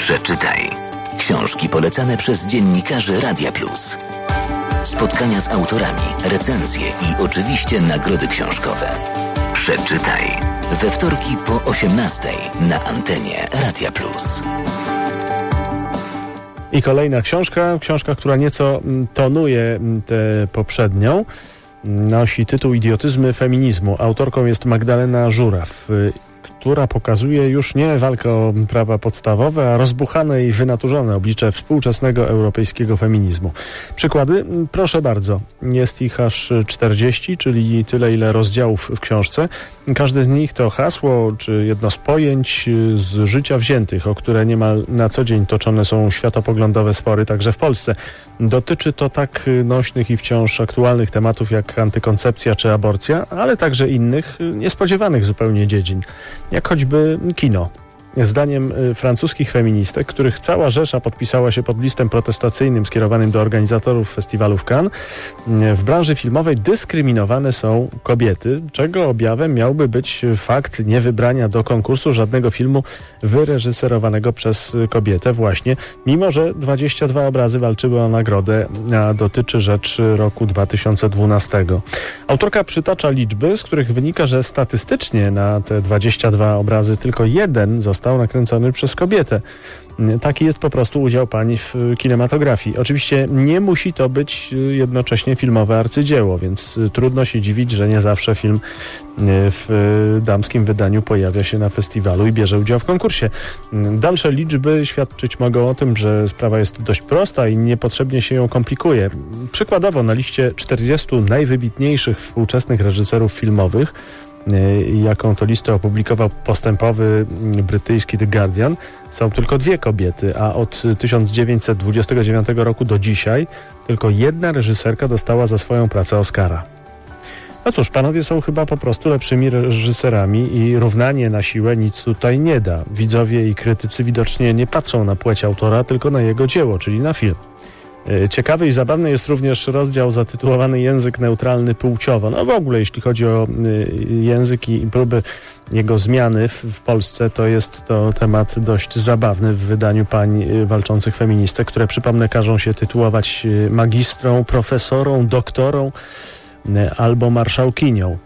Przeczytaj. Książki polecane przez dziennikarzy Radia Plus. Spotkania z autorami, recenzje i oczywiście nagrody książkowe. Przeczytaj. We wtorki po 18 na antenie Radia Plus. I kolejna książka, książka, która nieco mm, tonuje mm, tę poprzednią. Nosi tytuł Idiotyzmy feminizmu. Autorką jest Magdalena Żuraw y, która pokazuje już nie walkę o prawa podstawowe, a rozbuchane i wynaturzone oblicze współczesnego europejskiego feminizmu. Przykłady? Proszę bardzo. Jest ich aż 40, czyli tyle, ile rozdziałów w książce. Każdy z nich to hasło, czy jedno z pojęć z życia wziętych, o które niemal na co dzień toczone są światopoglądowe spory, także w Polsce. Dotyczy to tak nośnych i wciąż aktualnych tematów jak antykoncepcja czy aborcja, ale także innych, niespodziewanych zupełnie dziedzin, jak choćby kino. Zdaniem y, francuskich feministek, których cała rzesza podpisała się pod listem protestacyjnym skierowanym do organizatorów festiwalu w Cannes, y, w branży filmowej dyskryminowane są kobiety, czego objawem miałby być fakt niewybrania do konkursu żadnego filmu wyreżyserowanego przez kobietę właśnie, mimo że 22 obrazy walczyły o nagrodę, a dotyczy rzecz roku 2012. Autorka przytacza liczby, z których wynika, że statystycznie na te 22 obrazy tylko jeden został został nakręcony przez kobietę. Taki jest po prostu udział pani w kinematografii. Oczywiście nie musi to być jednocześnie filmowe arcydzieło, więc trudno się dziwić, że nie zawsze film w damskim wydaniu pojawia się na festiwalu i bierze udział w konkursie. Dalsze liczby świadczyć mogą o tym, że sprawa jest dość prosta i niepotrzebnie się ją komplikuje. Przykładowo na liście 40 najwybitniejszych współczesnych reżyserów filmowych jaką to listę opublikował postępowy brytyjski The Guardian, są tylko dwie kobiety, a od 1929 roku do dzisiaj tylko jedna reżyserka dostała za swoją pracę Oscara. No cóż, panowie są chyba po prostu lepszymi reżyserami i równanie na siłę nic tutaj nie da. Widzowie i krytycy widocznie nie patrzą na płeć autora, tylko na jego dzieło, czyli na film. E, ciekawy i zabawny jest również rozdział zatytułowany Język neutralny płciowo. No w ogóle, jeśli chodzi o e, język i próby jego zmiany w, Polsce, to jest to temat dość zabawny w wydaniu pań e, walczących feministek, które przypomnę każą się tytułować magistrą, profesorą, doktorą albo marszałkinią.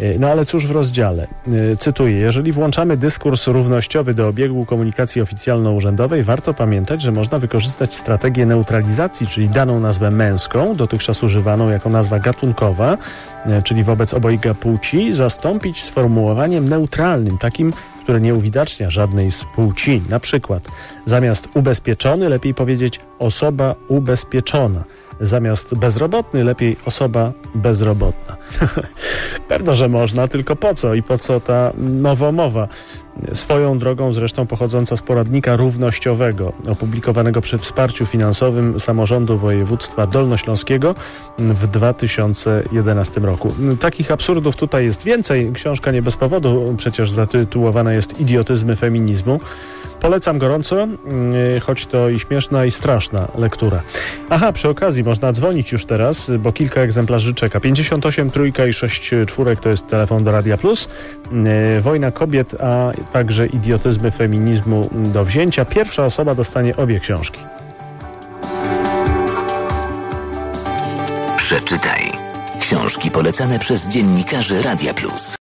E, no ale cóż w rozdziale? E, cytuję: Jeżeli włączamy dyskurs równościowy do obiegu komunikacji oficjalno-urzędowej, warto pamiętać, że można wykorzystać strategię neutralizacji, czyli daną nazwę męską, dotychczas używaną jako nazwa gatunkowa, e, czyli wobec obojga płci, zastąpić sformułowaniem neutralnym, takim, które nie uwidacznia żadnej z płci. Na przykład zamiast ubezpieczony lepiej powiedzieć osoba ubezpieczona. Zamiast bezrobotny lepiej osoba bezrobotna. Pewno, że można, tylko po co i po co ta nowomowa? Swoją drogą zresztą pochodząca z poradnika równościowego, opublikowanego przy wsparciu finansowym samorządu województwa dolnośląskiego w 2011 roku. Takich absurdów tutaj jest więcej. Książka nie bez powodu przecież zatytułowana jest Idiotyzmy feminizmu. Polecam gorąco, mm, choć to i śmieszna i straszna lektura. Aha, przy okazji można dzwonić już teraz, bo kilka egzemplarzy czeka. 58 trójka i 6 czwórek to jest telefon do Radia Plus. Mm, Wojna kobiet, a także idiotyzmy feminizmu do wzięcia. Pierwsza osoba dostanie obie książki. Przeczytaj. Książki polecane przez dziennikarzy Radia Plus.